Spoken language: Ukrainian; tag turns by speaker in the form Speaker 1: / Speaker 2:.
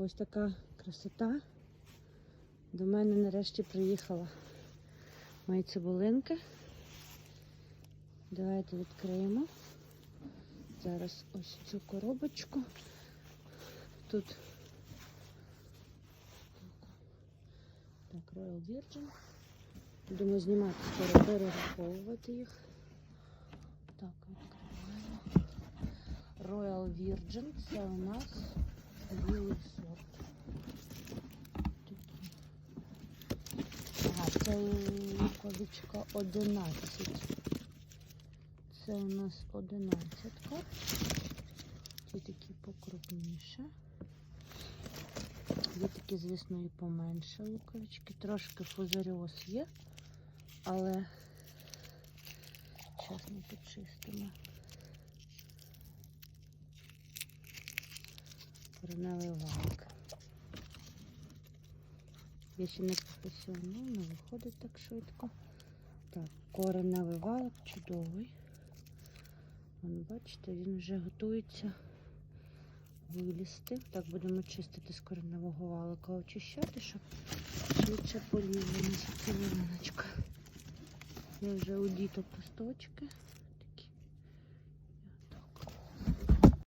Speaker 1: Ось така красота. До мене нарешті приїхала мої цибулинки. Давайте відкриємо. Зараз ось цю коробочку. Тут так, Royal Virgin. Думаю, знімати скоро перераховувати їх. Так, відкриваємо. Royal Virgin. Це у нас білий сорт. Такі. Луковичка 11. Це у нас 11. Ті такі покрупніше. Є такі, звісно, і поменше луковички. Трошки фузаріоз є, але зараз ми почистимо. Валик. Я ще не професіонал, не виходить так швидко. Так, кореневий валик чудовий. Вон, бачите, він вже готується вилізти. Так, будемо чистити з кореневого валика, очищати, щоб швидше полізли наша. Я вже у діток листочки.